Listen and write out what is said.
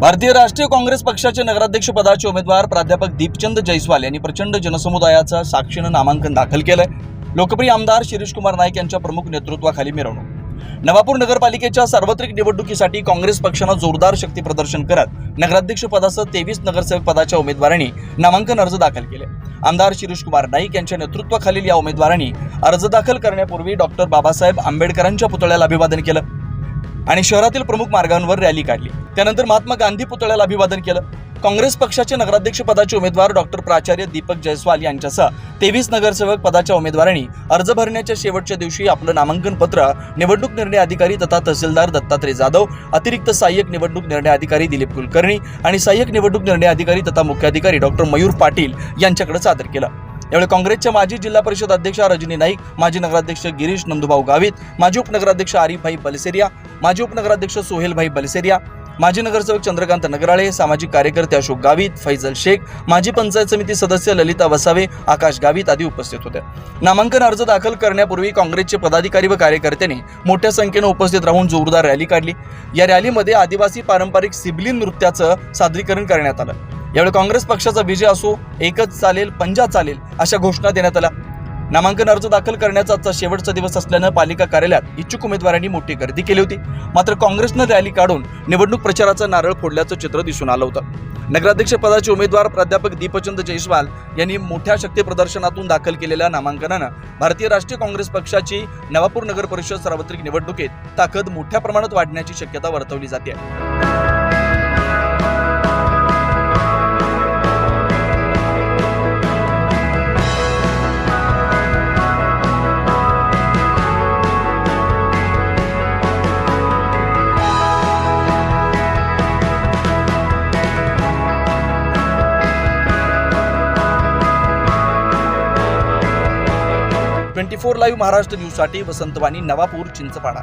भारतीय राष्ट्रीय काँग्रेस पक्षाचे नगराध्यक्ष पदाचे उमेदवार प्राध्यापक दीपचंद जयस्वाल यांनी प्रचंड जनसमुदायाचा साक्षीनं नामांकन दाखल केलंय. लोकप्रिय आमदार शिरीष कुमार नाईक यांच्या प्रमुख नेतृत्वाखाली मिरवणूक. नवापूर नगरपालिकेच्या सार्वत्रिक निवडणुकीसाठी काँग्रेस पक्षानं जोरदार शक्ती प्रदर्शन करत नगराध्यक्ष पदासह तेवीस नगरसेवक पदाच्या उमेदवारांनी नामांकन अर्ज दाखल केले. आमदार शिरीष कुमार नाईक यांच्या नेतृत्वाखालील या उमेदवारांनी अर्ज दाखल करण्यापूर्वी डॉक्टर बाबासाहेब आंबेडकरांच्या पुतळ्याला अभिवादन केलं. आणि शहरातील प्रमुख मार्गांवर रॅली काढली. त्यानंतर महात्मा गांधी पुतळ्याला अभिवादन केलं. काँग्रेस पक्षाचे नगराध्यक्ष पदाचे उमेदवार डॉक्टर प्राचार्य दीपक जयस्वाल यांच्यासह तेवीस नगरसेवक पदाच्या उमेदवारांनी अर्ज भरण्याच्या शेवटच्या दिवशी आपलं नामांकन पत्र निवडणूक निर्णय अधिकारी तथा तहसीलदार दत्तात्रय जाधव अतिरिक्त सहाय्यक निवडणूक निर्णय अधिकारी दिलीप कुलकर्णी आणि सहाय्यक निवडणूक निर्णय अधिकारी तथा मुख्याधिकारी डॉक्टर मयूर पाटील यांच्याकडे सादर केलं. यावेळी काँग्रेसच्या माजी जिल्हा परिषद अध्यक्षा रजनी नाईक माजी नगराध्यक्ष गिरीश नंदुभाऊ गावित माजी उपनगराध्यक्ष आरिफभाई बलसेरिया माजी उपनगराध्यक्ष सोहेलभाई बलसेरिया माजी नगरसेवक चंद्रकांत नगराळे सामाजिक कार्यकर्ते अशोक गावित फैजल शेख माजी पंचायत समिती सदस्य ललिता वसावे आकाश गावित आदी उपस्थित होते. नामांकन अर्ज दाखल करण्यापूर्वी काँग्रेसचे पदाधिकारी व कार्यकर्त्यांनी मोठ्या संख्येनं उपस्थित राहून जोरदार रॅली काढली. या रॅलीमध्ये आदिवासी पारंपरिक सिबली नृत्याचं सादरीकरण करण्यात आलं. यावेळी काँग्रेस पक्षाचा विजय असो एकच चालेल पंजा चालेल अशा घोषणा देण्यात आल्या. नामांकन अर्ज दाखल करण्याचा आजचा शेवटचा दिवस असल्यानं पालिका कार्यालयात इच्छुक उमेदवारांनी मोठी गर्दी केली होती. मात्र काँग्रेसनं रॅली काढून निवडणूक प्रचाराचं नारळ फोडल्याचं चित्र दिसून आलं होतं. नगराध्यक्ष पदाचे उमेदवार प्राध्यापक दीपचंद जयस्वाल यांनी मोठ्या शक्ती प्रदर्शनातून दाखल केलेल्या नामांकनानं भारतीय राष्ट्रीय काँग्रेस पक्षाची नवापूर नगर परिषद सार्वत्रिक निवडणुकीत ताकद मोठ्या प्रमाणात वाढण्याची शक्यता वर्तवली जाते. ट्वेंटी फोर लाईव्ह महाराष्ट्र न्यूजसाठी वसंतवाणी नवापूर चिंचपाडा.